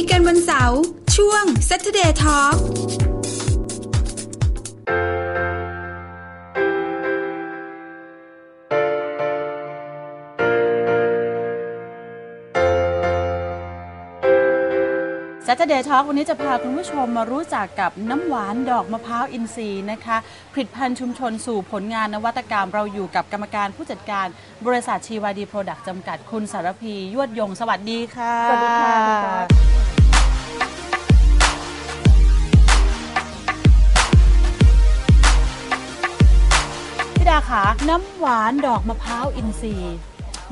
ยกันวันเสาร์ช่วง Saturday Talk ซัตเดย์ทอ k วันนี้จะพาคุณผู้ชมมารู้จักกับน้ำหวานดอกมะพร้าวอินทรีย์นะคะผลิตภัณฑ์ชุมชนสู่ผลงานนวัตกรรม เราอยู่กับกรรมการผู้จัดการบริษัทชีวาดีโปรดักต์จำกัดคุณสารพียวดยง สวัสดีค่ะ สวัสดีค่ะ น้ำหวานดอกมะพร้าวอินทรีย์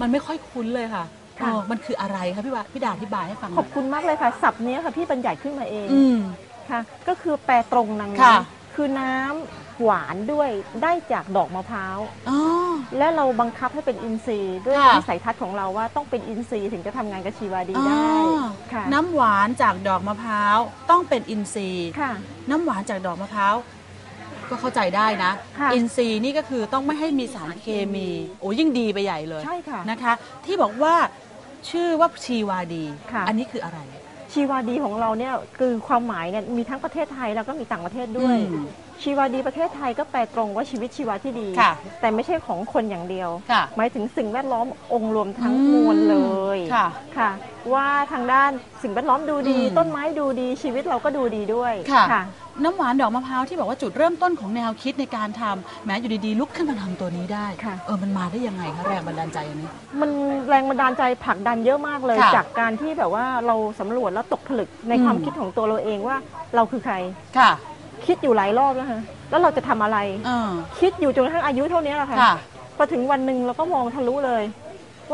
มันไม่ค่อยคุ้นเลยค่ะค่ะ เออมันคืออะไรคะพี่วาพี่ดาอธิบายให้ฟังหขน่อบคุณมากเลยค่ะศัพท์เนี้ยค่ะพี่บัญญัติขึ้นมาเองอืม ค่ะ ก็คือแปลตรงนังค่ะนี้คือน้ำหวานด้วยได้จากดอกมะพร้าว อ๋อ และเราบังคับให้เป็นอินทรีย์ด้วยค่ะ วิสัยทัศน์ของเราว่าต้องเป็นอินทรีย์ถึงจะทำงานกับชีวาดีได้อ๋อค่ะน้ำหวานจากดอกมะพร้าวต้องเป็นอินทรีย์ ค่ะ น้ำหวานจากดอกมะพร้าว ก็เข้าใจได้นะ ค่ะอินทรีย์นี่ก็คือต้องไม่ให้มีสารเคมี โอ้ยิ่งดีไปใหญ่เลยใช่ค่ะนะคะ ที่บอกว่าชื่อว่าชีวาดี ค่ะ อันนี้คืออะไร ชีวาดีของเราเนี่ยคือความหมายเนี่ยมีทั้งประเทศไทยแล้วก็มีต่างประเทศด้วย อืมชีวาดีประเทศไทยก็แปลตรงว่าชีวิตชีวาที่ดี ค่ะแต่ไม่ใช่ของคนอย่างเดียว ค่ะหมายถึงสิ่งแวดล้อมองค์รวมทั้งอืมมวลเลยค่ะค่ะ ว่าทางด้านสิ่งแวดล้อมดูดี อืมต้นไม้ดูดีชีวิตเราก็ดูดีด้วยค่ะ น้ำหวานดอกมะพร้าวที่บอกว่าจุดเริ่มต้นของแนวคิดในการทำแม้อยู่ดีๆลุกขึ้นมาทำตัวนี้ได้ ค่ะ เออมันมาได้ยังไงคะแรงบันดาลใจอันนี้ มันแรงบันดาลใจผลักดันเยอะมากเลย ค่ะจากการที่แบบว่าเราสำรวจแล้วตกผลึกในอืม ความคิดของตัวเราเองว่าเราคือใคร ค่ะคิดอยู่หลายรอบแล้วฮะแล้วเราจะทำอะไร เออคิดอยู่จนกระทั่งอายุเท่านี้แหละค่ะ ค่ะ พอถึงวันหนึ่งเราก็มองทะลุเลย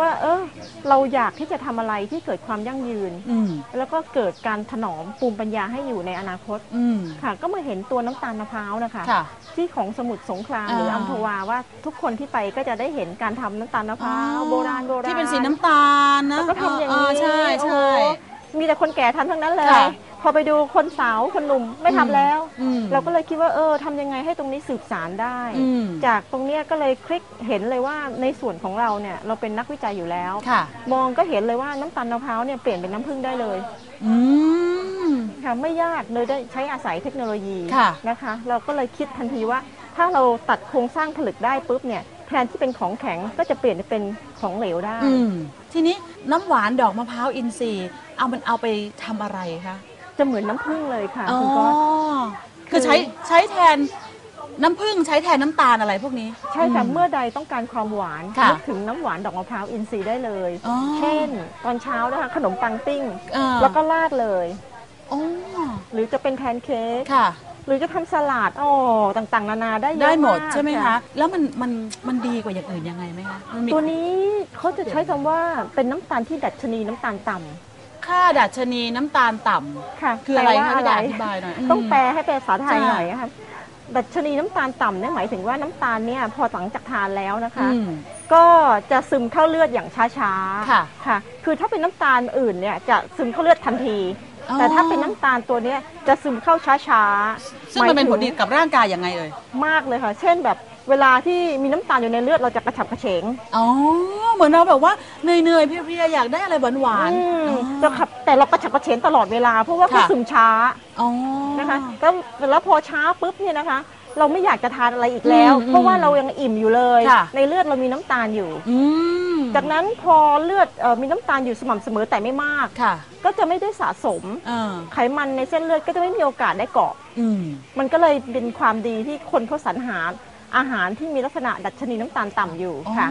ว่า เออ เราอยากที่จะทำอะไรที่เกิดความยั่งยืนอืมแล้วก็เกิดการถนอมภูมิปัญญาให้อยู่ในอนาคตอืมค่ะ ก็มาเห็นตัวน้ำตาลมะพร้าวนะคะค่ะที่ของสมุทรสงครามอ่าหรืออัมพวาว่าทุกคนที่ไปก็จะได้เห็นการทำน้ำตาลมะพร้าวโบราณโบราณที่เป็นสีน้ำตาลนะแล้วก็ทำอย่างนี้นี้ใช่ใช่โอ้โห มีแต่คนแก่ทำทั้งนั้นเลย ค่ะพอไปดูคนสาวคนหนุ่มไม่ทำแล้ว อืมเราก็เลยคิดว่าเออทำยังไงให้ตรงนี้สืบสารได้ อืม จากตรงเนี้ยก็เลยคลิกเห็นเลยว่าในส่วนของเราเนี่ยเราเป็นนักวิจัยอยู่แล้ว ค่ะ มองก็เห็นเลยว่าน้ำตาลมะพร้าวเนี่ยเปลี่ยนเป็นน้ำผึ้งได้เลยอืม ค่ะไม่ยากเลยได้ใช้อาศัยเทคโนโลยีค่ะ นะคะ เราก็เลยคิดทันทีว่า ถ้าเราตัดโครงสร้างผลึกได้ปุ๊บเนี่ยแทนที่เป็นของแข็งก็จะเปลี่ยนเป็นของเหลวได้ อืม ทีนี้น้ำหวานดอกมะพร้าวอินทรีย์เอามันเอาไปทำอะไรคะจะเหมือนน้ำผึ้งเลยค่ะอ๋อคุณก๊อฟคือใช้ใช้แทนน้ำผึ้งใช้แทนน้ำตาลอะไรพวกนี้ ใช่ค่ะมเมื่อใดต้องการความหวานค่ะนึกถึงน้ำหวานดอกมะพร้าวอินทรีย์ได้เลย อ๋อ เช่น ตอนเช้านะคะขนมปังปิ้งเออแล้วก็ราดเลย อ๋อหรือจะเป็นแพนเค้กค่ะ หรือจะทำสลัดโอ้ต่างๆ นานาได้เยอะได้หมดากใช่ไหมคะ แล้วมันมันมันดีกว่าอย่างอื่นยังไงไหมคะมันมีตัวนี้เขาจะใช้คำว่าเป็นน้ำตาลที่ดัชนีน้ำตาลต่ำค่าดัชนีน้ำตาลต่ำค่ะคืออะไรแปลคะว่าพี่ดาอธิบายหน่อยต้องมแปลให้เป็นภาษาไทยใช่หน่อยนะคะดัชนีน้ำตาลต่ำเนี่ยหมายถึงว่าน้ำตาลเนี่ยพอหลังจากทานแล้วนะคะ อืม ก็จะซึมเข้าเลือดอย่างช้าๆค่ะค่ะคือถ้าเป็นน้ำตาลอื่นเนี่ยจะซึมเข้าเลือดทันที อ๋อ แต่ถ้าเป็นน้ำตาลตัวเนี้ยจะซึมเข้าช้าๆซึ่งมันเป็นผลดีหายถึกับร่างกายยังไงเอ่ย งมากเลยค่ะ เช่นแบบเวลาที่มีน้ำตาลอยู่ในเลือดเราจะกระฉับกระเฉงอ๋อ เหมือนเราแบบว่าเหนื่อยๆเพลียๆอยากได้อะไรหวานๆอืมอ๋อจะขับแต่เรากระฉับกระเฉงตลอดเวลา เพราะว่าเขาค่ะ ซึมช้าอ๋อ นะคะแล้วแล้วพอช้าปุ๊บเนี่ยนะคะ เราไม่อยากจะทานอะไรอีกแล้ว อืมเพราะว่าเรายังอิ่มอยู่เลย ค่ะ ในเลือดเรามีน้ำตาลอยู่ อืม จากนั้นพอเลือดเอ่อมีน้ำตาลอยู่สม่ำเสมอแต่ไม่มากค่ะ ก็จะไม่ได้สะสมเออไขมันในเส้นเลือดก็จะไม่มีโอกาสได้เกาะอืมมันก็เลยเป็นความดีที่คนเขาสรรหา อาหารที่มีลักษณะดัชนีน้ำตาลต่ำอยู่อ๋อค่ะ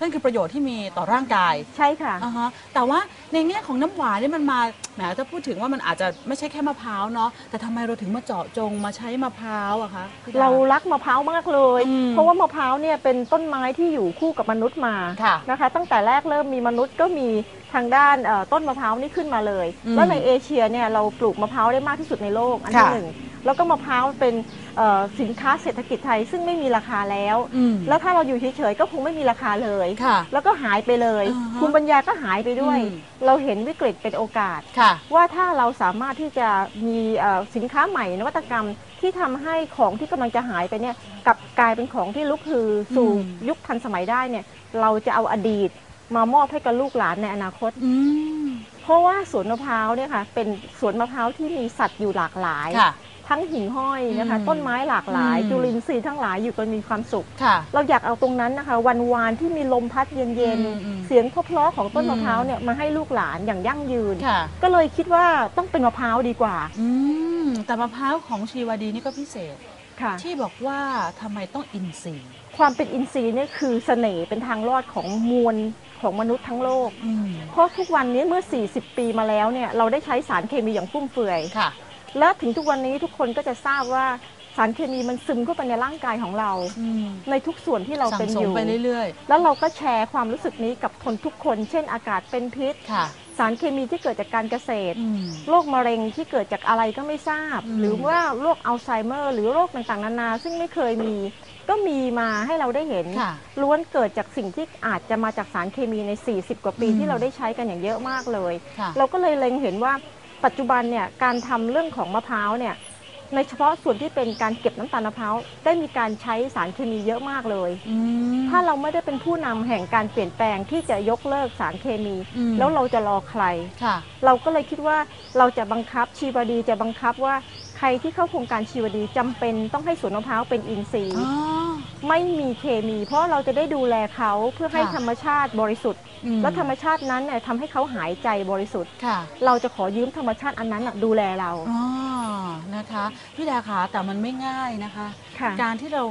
นั่นคือประโยชน์ที่มีต่อร่างกายใช่ค่ะ อ่าฮะแต่ว่าในแง่ของน้ำหวานนี่มันมาแหมถ้าพูดถึงว่ามันอาจจะไม่ใช่แค่มะพร้าวเนาะแต่ทำไมเราถึงมาเจาะจงมาใช้มะพร้าวอะคะพี่ด เรารักมะพร้าวมากเลย อืมเพราะว่ามะพร้าวเนี่ยเป็นต้นไม้ที่อยู่คู่กับมนุษย์มาค่ะนะคะ ตั้งแต่แรกเริ่มมีมนุษย์ก็มีทางด้านเอ่อต้นมะพร้าวนี่ขึ้นมาเลย อืมแล้วในเอเชียเนี่ยเราปลูกมะพร้าวได้มากที่สุดในโลกอันที่ค่ะหนึ่ง แล้วก็มะพร้าวเป็นเอ่อสินค้าเศรษฐกิจไทยซึ่งไม่มีราคาแล้วอืมแล้วถ้าเราอยู่เฉยๆก็คงไม่มีราคาเลยค่ะแล้วก็หายไปเลยอ่าฮะภูมิปัญญาก็หายไปด้วยอืมเราเห็นวิกฤตเป็นโอกาสค่ะว่าถ้าเราสามารถที่จะมีเอ่อสินค้าใหม่นวัตกรรมที่ทำให้ของที่กำลังจะหายไปเนี่ยกลับกลายเป็นของที่ลุกฮือสู่อืมยุคทันสมัยได้เนี่ยเราจะเอาอดีตมามอบให้กับลูกหลานในอนาคตอืมเพราะว่าสวนมะพร้าวเนี่ยค่ะเป็นสวนมะพร้าวที่มีสัตว์อยู่หลากหลายค่ะ ทั้งหิ่งห้อยนะคะอืมต้นไม้หลากหลายอืมจุลินทรีย์ทั้งหลายอยู่กันมีความสุขค่ะเราอยากเอาตรงนั้นนะคะ วันวานที่มีลมพัดเย็นอืมอืมๆเสียงเพราะๆของต้นอืมมะพร้าวเนี่ยมาให้ลูกหลานอย่างยั่งยืนค่ะก็เลยคิดว่าต้องเป็นมะพร้าวดีกว่าอืมแต่มะพร้าวของชีวดีนี่ก็พิเศษค่ะที่บอกว่าทำไมต้องอินทรีย์ ความเป็นอินทรีย์เนี่ยคือเสน่ห์เป็นทางรอดของมวลของมนุษย์ทั้งโลกอืมเพราะทุกวันนี้เมื่อ 40 ปีมาแล้วเนี่ยเราได้ใช้สารเคมีอย่างฟุ่มเฟือยค่ะ และถึงทุกวันนี้ทุกคนก็จะทราบว่าสารเคมีมันซึมเข้าไปในร่างกายของเราอืมในทุกส่วนที่เราสั่เป็นงสอมยู่ไปเรื่อยแล้วเราก็แชร์ความรู้สึกนี้กับคนทุกคน เช่นอากาศเป็นพิษๆค่ะสารเคมีที่เกิดจากการเกษตรอืมโรคมะเร็งที่เกิดจากอะไรก็ไม่ทราบอืมหรือว่าโรคอัลไซเมอร์ หรือโรคต่างๆ นานา ซึ่งไม่เคยมีก็มีมาให้เราได้เห็นค่ะล้วนเกิดจากสิ่งที่อาจจะมาจากสารเคมีใน 40 กว่าปีอืมที่เราได้ใช้กันอย่างเยอะมากเลยค่ะเราก็เลยเล็งเห็นว่า ปัจจุบันเนี่ยการทำเรื่องของมะพร้าวเนี่ยในเฉพาะส่วนที่เป็นการเก็บน้ำตาลมะพร้าวได้มีการใช้สารเคมีเยอะมากเลยอืมถ้าเราไม่ได้เป็นผู้นำแห่งการเปลี่ยนแปลงที่จะยกเลิกสารเคมีอืมแล้วเราจะรอใครค่ะเราก็เลยคิดว่าเราจะบังคับชีวดีจะบังคับว่าใครที่เข้าโครงการชีวดีจำเป็นต้องให้สวนมะพร้าวเป็นอินทรีย์อ๋อ ไม่มีเคมี เพราะเราจะได้ดูแลเขาเพื่อให้ค่ะธรรมชาติบริสุทธิ์ อืม และธรรมชาตินั้นเนี่ยทำให้เขาหายใจบริสุทธิ์ ค่ะ เราจะขอยืมธรรมชาติอันนั้นน่ะดูแลเราอ๋อ นะคะ พี่ดาคะแต่มันไม่ง่ายนะคะ ค่ะ การที่เรา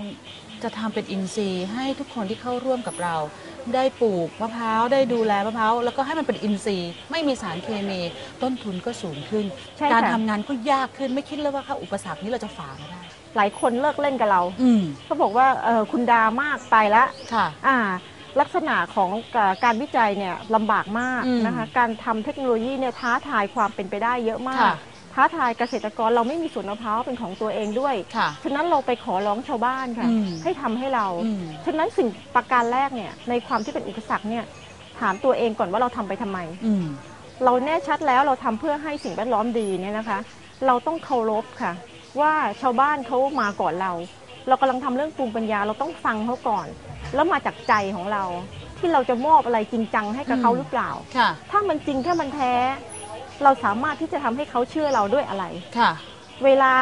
จะทำเป็นอินทรีย์ให้ทุกคนที่เข้าร่วมกับเรา ได้ปลูกมะพร้าวได้ดูแลมะพร้าวแล้วก็ให้มันเป็นอินทรีย์ ไม่มีสารเคมี ต้นทุนก็สูงขึ้น ใช่ค่ะ การทำงานก็ยากขึ้นไม่คิดเลยว่าค่ะอุปสรรคนี้เราจะฝ่ามาได้ หลายคนเลิกเล่นกับเราอืมเขาบอกว่าเออคุณดามากไปละค่ะอ่าลักษณะของเอ่อการวิจัยเนี่ยลำบากมากอืมนะคะการทำเทคโนโลยีเนี่ยท้าทายความเป็นไปได้เยอะมากค่ะท้าทายเกษตรกรเราไม่มีสวนมะพร้าวเป็นของตัวเองด้วยค่ะฉะนั้นเราไปขอร้องชาวบ้านค่ะอืมให้ทำให้เราอืมฉะนั้นสิ่งประการแรกเนี่ยในความที่เป็นอุปสรรคเนี่ยถามตัวเองก่อนว่าเราทำไปทำไมอืมเราแน่ชัดแล้วเราทำเพื่อให้สิ่งแวดล้อมดีเนี่ยนะคะ เราต้องเคารพค่ะ ว่าชาวบ้านเขามาก่อนเรา เรากำลังทำเรื่องภูมิปัญญาเราต้องฟังเขาก่อน แล้วมาจากใจของเรา ที่เราจะมอบอะไรจริงจังให้กับเขาอืมหรือเปล่า ค่ะ ถ้ามันจริงถ้ามันแท้ เราสามารถที่จะทำให้เขาเชื่อเราด้วยอะไร ค่ะ เวลา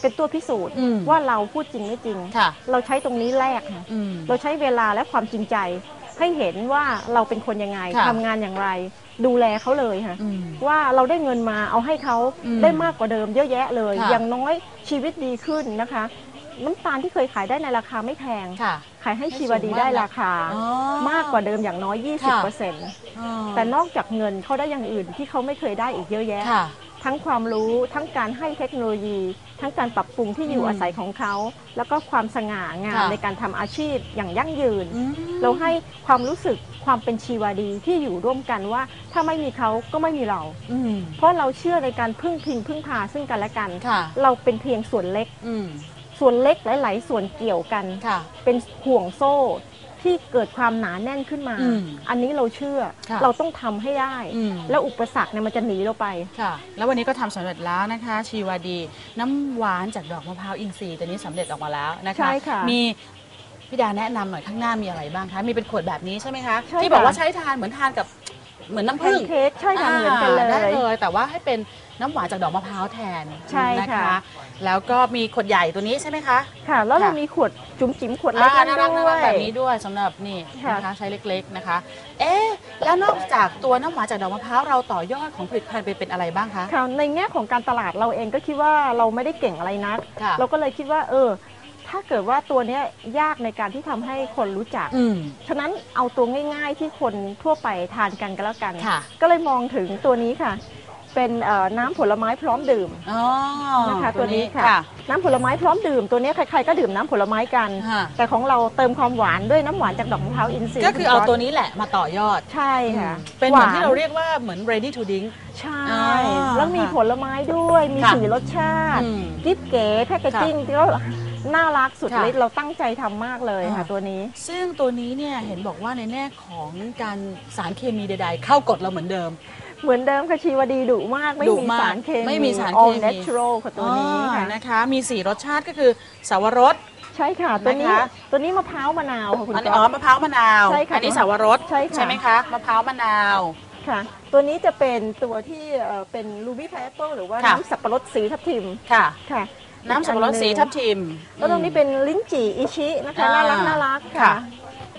เป็นตัวพิสูจน์อืมว่าเราพูดจริงไม่จริง ค่ะ เราใช้ตรงนี้แลกค่ะอืม เราใช้เวลาและความจริงใจ ให้เห็นว่าเราเป็นคนยังไงค่ะทำงานอย่างไร ดูแลเขาเลยค่ะอืมว่าเราได้เงินมาเอาให้เขาอืมได้มากกว่าเดิมเยอะแยะเลย ค่ะ อย่างน้อยชีวิตดีขึ้นนะคะ น้ำตาลที่เคยขายได้ในราคาไม่แพง ค่ะ ขายให้ให้ชีวดีสูงมากได้ราคา อ๋อมากกว่าเดิมอย่างน้อย ค่ะ 20%อ๋อแต่นอกจากเงินเขาได้อย่างอื่นที่เขาไม่เคยได้อีกเยอะแยะ ค่ะ ทั้งความรู้ทั้งการให้เทคโนโลยี ทั้งการปรับปรุงที่อยู่อืมอาศัยของเขา แล้วก็ความสง่างามค่ะในการทำอาชีพอย่างยั่งยืนอืมเราให้ความรู้สึกความเป็นชีวาดีที่อยู่ร่วมกันว่า ถ้าไม่มีเขาก็ไม่มีเราอืมเพราะเราเชื่อในการพึ่งพิงพึ่งพาซึ่งกันและกันค่ะเราเป็นเพียงส่วนเล็กอืมส่วนเล็กหลาย ๆ ส่วนเกี่ยวกันค่ะเป็นห่วงโซ่ ที่เกิดความหนาแน่นขึ้นมา อืมอันนี้เราเชื่อ ค่ะเราต้องทำให้ได้ อืม แล้วอุปสรรคเนี่ยมันจะหนีเราไป ค่ะ แล้ววันนี้ก็ทำสำเร็จแล้วนะคะ ชีวาดี น้ำหวานจากดอกมะพร้าวอินทรีย์ตัวนี้สำเร็จออกมาแล้วนะคะ ใช่ค่ะมีพี่ดาแนะนำหน่อยข้างหน้ามีอะไรบ้างคะ มีเป็นขวดแบบนี้ใช่ไหมคะ ใช่ที่บอกค่ะว่าใช้ทานเหมือนทานกับ เหมือนน้ำแพผึ้นงเค้กใช่ค่ะเหมือนกันเลได้ย เลย แต่ว่าให้เป็นน้ำหวานจากดอกมะพร้าวแทนใช่นะค่ะคะ แล้วก็มีขวดใหญ่ตัวนี้ใช่ไหมคะ ค่ะ แล้วเราค่ะ มีขวดจุ๋มจิ๋มขวดเล็กอ่านั่น่านรักน่าด้วรักย แบบนี้ด้วยสำหรับนี่ค่ะ นะคะใช้เล็กๆนะคะ เอ๊ะแล้วนอกจากตัวน้ำหวานจากดอกมะพร้าวเราต่อยอดของผลิตภัณฑ์ไปเป็นอะไรบ้างคะ ค่ะในแง่ของการตลาดเราเองก็คิดว่าเราไม่ได้เก่งอะไรนัก ค่ะ เราก็เลยคิดว่าเออ ถ้าเกิดว่าตัวเนี้ยยากในการที่ทำให้คนรู้จัก อืม ฉะนั้นเอาตัวง่ายๆที่คนทั่วไปทานกันก็แล้วกัน ค่ะ ก็เลยมองถึงตัวนี้ค่ะ เป็นเอ่อน้ำผลไม้พร้อมดื่ม อ๋อนะคะตัวนี้ค่ะค่ะน้ำผลไม้พร้อมดื่มตัวนี้ใครๆก็ดื่มน้ำผลไม้กัน ค่ะ แต่ของเราเติมความหวานด้วยน้ำหวานจากดอกมะพร้าวอินทรีย์ก็คือเอาณตัวนี้แหละมาต่อยอด ใช่ค่ะเป็นเหมือนที่หวเราเรียกว่าเหมือน ready to drink ใช่ อ่าแล้วมีค่ะผลไม้ด้วยมีค่ะ สีรสชาติ อืม กิ๊บเก๋แพคเกจิ้งที่ก็ น่ารักสุดค่ะ ฤทธิ์เราตั้งใจทำมากเลยค่ะอ่าตัวนี้ ซึ่งตัวนี้เนี่ยเห็นบอกว่าในแง่ของการสารเคมีใดๆ เข้ากฎเราเหมือนเดิม เหมือนเดิมค่ะชีวดีดุมากไม่ดุมีมากสารเคมี ไม่มีสารเคมี all natural ค่ะตัวนี้อ๋อค่ะนะคะมีสีรสชาติก็คือสาวรส ใช่ค่ะ ตัวนี้นะคะ ตัวนี้มะพร้าวมะนาวค่ะคุณอันนี้ก๊อ๋ออฟ มะพร้าวมะนาวใช่ค่ะอันี้สาวรสใช่ค่ะ ไหมคะมะพร้าวมะนาว ค่ะ ตัวนี้จะเป็นตัวที่เอ่อเป็นรูบี้ i พ a หรือว่าค่ะ น้ำสับปะรดสีทับทิมค่ะ ค่ะ น้ำสับปะรดสีทับทิมแล้วตรงนี้เป็นลิ้นจี่อิชินะคะอ่าน่ารักน่ารักค่ะค่ะ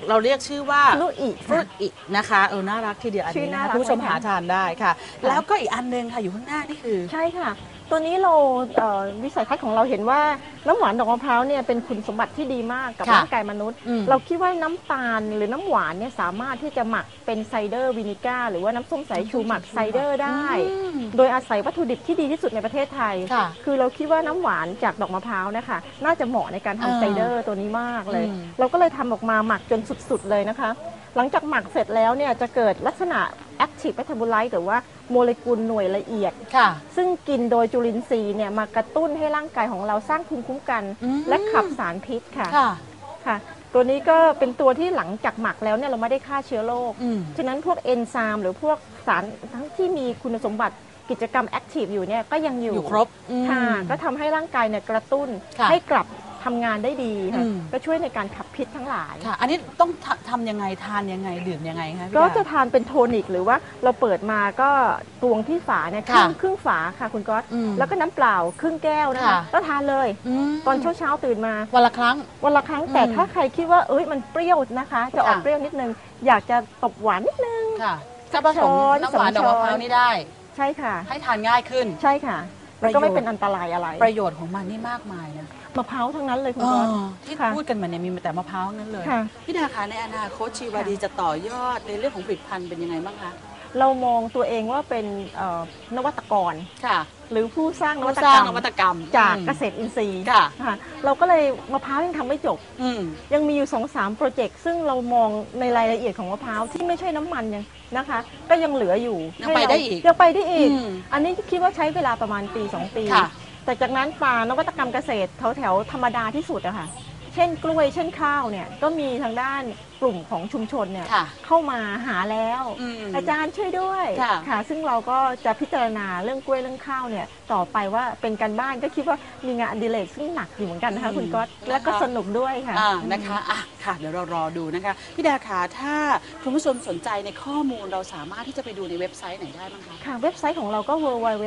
เราเรียกชื่อว่าลูอิฟรุตอินะคะเออน่ารักทีเดียวอันชื่นี้อนะน่าคะรักคุณผู้ชมไหมคะหาทานได้ค่ะ แล้วก็อีกอันนึงค่ะอยู่ข้างหน้านี่คือ ใช่ค่ะ ตัวนี้เราเอ่อวิสัยทัศน์ของเราเห็นว่าน้ำหวานดอกมะพร้าวเนี่ยเป็นคุณสมบัติที่ดีมากกับค่ะร่างกายมนุษย์ อืม เราคิดว่าน้ำตาลหรือน้ำหวานเนี่ยสามารถที่จะหมักเป็นไซเดอร์วินิก้าหรือว่าน้ำส้มสายชูหมักไซเดอร์ได้ อืม โดยอาศัยวัตถุดิบที่ดีที่สุดในประเทศไทย ค่ะคือเราคิดว่าน้ำหวานจากดอกมะพร้าวนะคะ น่าจะเหมาะในการอ่าทำไซเดอร์ตัวนี้มากเลย อืมเราก็เลยทำออกมาหมักจนสุดๆเลยนะคะ หลังจากหมักเสร็จแล้วเนี่ยจะเกิดลักษณะ active metabolite หรือว่าโมเลกุลหน่วยละเอียด ค่ะ ซึ่งกินโดยจุลินทรีย์เนี่ยมากระตุ้นให้ร่างกายของเราสร้างภูมิคุ้มกัน อืม และขับสารพิษค่ะค่ะ ค่ะ ตัวนี้ก็เป็นตัวที่หลังจากหมักแล้วเนี่ยเราไม่ได้ฆ่าเชื้อโรค อืม ฉะนั้นพวกเอนไซม์หรือพวกสารทั้งที่มีคุณสมบัติกิจกรรมแอคทีฟอยู่เนี่ยก็ยังอยู่อยู่ครบอืมค่ะ ก็ทำให้ร่างกายเนี่ยกระตุ้นค่ะ ให้กลับ ทำงานได้ดีค่ะอืม ก็ช่วยในการขับพิษทั้งหลาย ค่ะ อันนี้ต้องทำทำยังไงทานยังไงดื่มยังไงคะพี่ก็ดา จะทานเป็นโทนิกหรือว่าเราเปิดมาก็ตวงที่ฝาเนี่ยครึ่งค่ะครึ่งฝาค่ะคุณก๊อตอืมแล้วก็น้ำเปล่าครึ่งแก้วนะคะค่ะ แล้วทานเลย มตอนเช้าเช้าๆตื่นมา วันละครั้ง วันละครั้งแต่อืมถ้าใครคิดว่าเอ้ยมันเปรี้ยวนะคะ จะออกค่ะ เปรี้ยวนิดนึง อยากจะตบหวานนิดนึง ค่ะถ้าผสมช้อนน้ำหวานสดอองกช้อนมะพร้าวนี่ได้ ใช่ค่ะ ให้ทานง่ายขึ้น ใช่ค่ะประแล้วโยชน์ก็ไม่เป็นอันตรายอะไร ประโยชน์ของมันนี่มากมายนะ มะพร้าวทั้งนั้นเลยคุณก๊อตเออที่ค่ะ พูดกันมาเนี่ยมีแต่มะพร้าวนั้นเลยค่ะ พี่ดาคะในอนาคตชีวาดีจะต่อยอดในเรื่องของผลิตภัณฑ์เป็นยังไงบ้างคะเรามองตัวเองว่าเป็นเอ่อนวัตกร ค่ะหรือผู้สร้างนวัตสร้ากรงรมนวัตกรรมจากอืม เกษตรอินทรีย์ค่ะ ค่ะเราก็เลยมะพร้าวยังทำไม่จบ อืม ยังมีอยู่สองสามโปรเจกต์ซึ่งเรามองในรายละเอียดของมะพร้าวที่ไม่ใช่น้ำมันยังนะคะ ก็ยังเหลืออยู่ยังให้ไปเราได้อีกยังไปได้อีก อืมอันนี้คิดว่าใช้เวลาประมาณปี 2 ปี ค่ะ แต่จากนั้นปลานวัตกรรมเกษตรแถวแถวๆธรรมดาที่สุดอะค่ะ เช่นกล้วย เช่นข้าวเนี่ย ก็มีทางด้าน กลุ่มของชุมชนเนี่ยค่ะเข้ามาหาแล้ว อืมอาจารย์ช่วยด้วยค่ะ ซึ่งเราก็จะพิจารณาเรื่องกล้วยเรื่องข้าวเนี่ยต่อไปว่าเป็นการบ้านก็คิดว่ามีงานอดิเรกซึ่งหนักอยู่เหมือนกันนะคะคุณก๊อตและก็สนุกด้วยค่ะ อ่านะคะอะค่ะ เดี๋ยวเรารอดูนะคะ พี่ดาคะถ้าคุณผู้ชมสนใจในข้อมูลเราสามารถที่จะไปดูในเว็บไซต์ไหนได้บ้างคะ ค่ะเว็บไซต์ของเราก็ www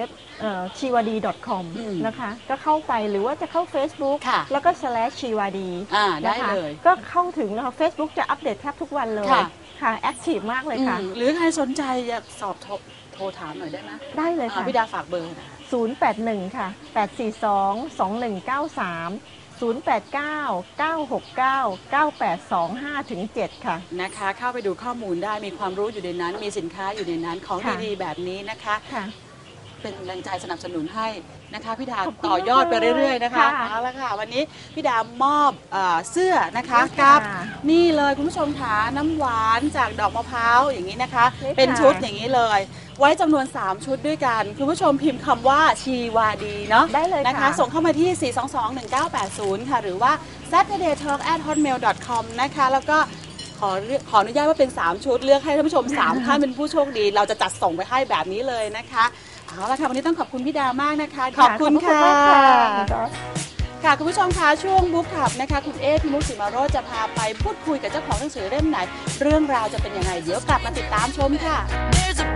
ชีวดี .com อืมนะคะ ก็เข้าไปหรือว่าจะเข้า Facebook ค่ะแล้วก็ slash ชีวดีอ่าได้นะคะเลยก็เข้าถึงนะคะ Facebook จะอัปเดตแทบทุกวันเลยค่ะ ค่ะแอคทีฟมากเลยค่ะ อืมหรือใครสนใจอยากสอบโทรโทรถามหน่อยได้ไหมได้เลยอ่าค่ะ พี่ดาฝากเบอร์หน่อย081 ค่ะ 842 2193 089 969 9825ถึง7ค่ะ นะคะเข้าไปดูข้อมูลได้มีความรู้อยู่ในนั้น มีสินค้าอยู่ในนั้นของค่ะ ดีๆแบบนี้นะคะ ค่ะ เป็นแรงใจสนับสนุนให้นะคะพี่ดาขอบคุณต่อยอดไปเรื่อย ๆ นะคะค่ะเอาละค่ะ วันนี้พี่ดามอบเออเสื้อนะคะค่ะกับ นี่เลยคุณผู้ชมค่ะน้ำหวานจากดอกมะพร้าวอย่างนี้นะคะนี่ค่ะ เป็นชุดอย่างนี้เลย ไว้จำนวน 3 ชุดด้วยกัน คุณผู้ชมพิมพ์คำว่าชีวาดีเนาะ ได้เลยนะคะค่ะส่งเข้ามาที่ 422-1980 ค่ะ หรือว่า saturday talk at hotmail com นะคะ แล้วก็ขอเลือกขออนุญาตว่าเป็น 3 ชุดเลือกให้ท่านผู้ชม 3 ท่านเป็นผู้โชคดี เราจะจัดส่งไปให้แบบนี้เลยนะคะ เอาละค่ะวันนี้ต้องขอบคุณพี่ดามากนะคะขอบคุณขอบค่ะมากค่ะคุณก๊อตค่ะคุณผู้ชมคะช่วงบุ๊กขับนะคะคุณเอพิมุกสิมาโรจน์จะพาไปพูดคุยกับเจ้าของหนังสือเล่มไหน เรื่องราวจะเป็นยังไงเดี๋ยวกลับมาติดตามชมค่ะ There's a